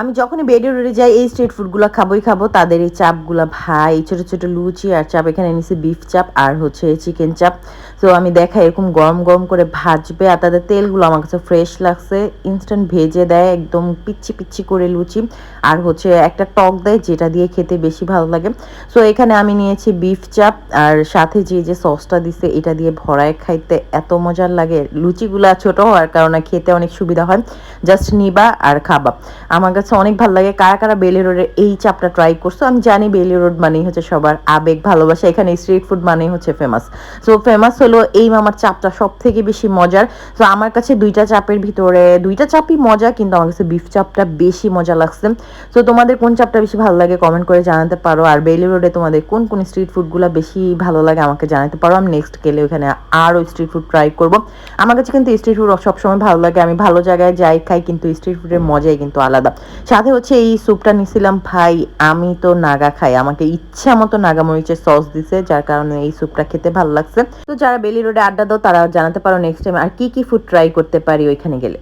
আমি যখনই বেডে রোডে যাই, এই স্ট্রিট ফুডগুলো খাবোই খাব। তাদের এই চাপগুলো ভাই, ছোট ছোট লুচি আর চাপ। এখানে নিছি বিফ চাপ আর হচ্ছে চিকেন চাপ। তো আমি দেখাই এরকম গরম গরম করে ভাজবে আর তাদের তেলগুলো আমার কাছে ফ্রেশ লাগছে। ইনস্ট্যান্ট ভেজে দেয়, একদম পিচ্ছি পিচ্ছি করে লুচি। আর হচ্ছে একটা টক দেয়, যেটা দিয়ে খেতে বেশি ভালো লাগে। সো এখানে আমি নিয়েছি বিফ চাপ আর সাথে যে যে সসটা দিছে, এটা দিয়ে ভরায় খাইতে এত মজার লাগে। লুচিগুলা ছোট হওয়ার কারণে খেতে অনেক সুবিধা হয়। জাস্ট নিবা আর খাবা। আমার কাছে অনেক ভালো লাগে। কারা কারা বেলি রোডের এই চাপটা ট্রাই করছ? আমি জানি বেলি রোড মানেই হচ্ছে সবার আবেগ, ভালোবাসা। এখানে স্ট্রিট ফুড মানেই হচ্ছে ফেমাস সো ফেমাস হলো এই মামার চাপটা সব থেকে বেশি মজার। তো আমার কাছে দুইটা চাপের ভিতরে, দুইটা চাপই মজা, কিন্তু আমার কাছে বিফ চাপটা বেশি মজা লাগছে। তো তোমাদের কোন চাপটা বেশি ভালো লাগে কমেন্ট করে জানাতে পারো। আর বেলি রোডে তোমাদের কোন কোন স্ট্রিট ফুডগুলো বেশি ভালো লাগে আমাকে জানাতে পারো। আমি নেক্সট গেলে ওখানে আরও স্ট্রিট ফুড ট্রাই করব। আমার কাছে কিন্তু স্ট্রিট ফুড সবসময় ভালো লাগে। আমি ভালো জায়গায় যাই, খাই, কিন্তু স্ট্রিট ফুডের মজাই কিন্তু আলাদা। সাথে হচ্ছে এই স্যুপটা নিছিলাম, ভাই, আমি তো নাগা খাই। আমাকে ইচ্ছা মতো নাগা মরিচের সস দিছে, যার কারণে এই স্যুপটা খেতে ভালো লাগছে। তো যারা বেলি রোডে আড্ডা দাও, তারা জানাতে পারো নেক্সট টাইম আর কি কি ফুড ট্রাই করতে পারি ওইখানে গেলে।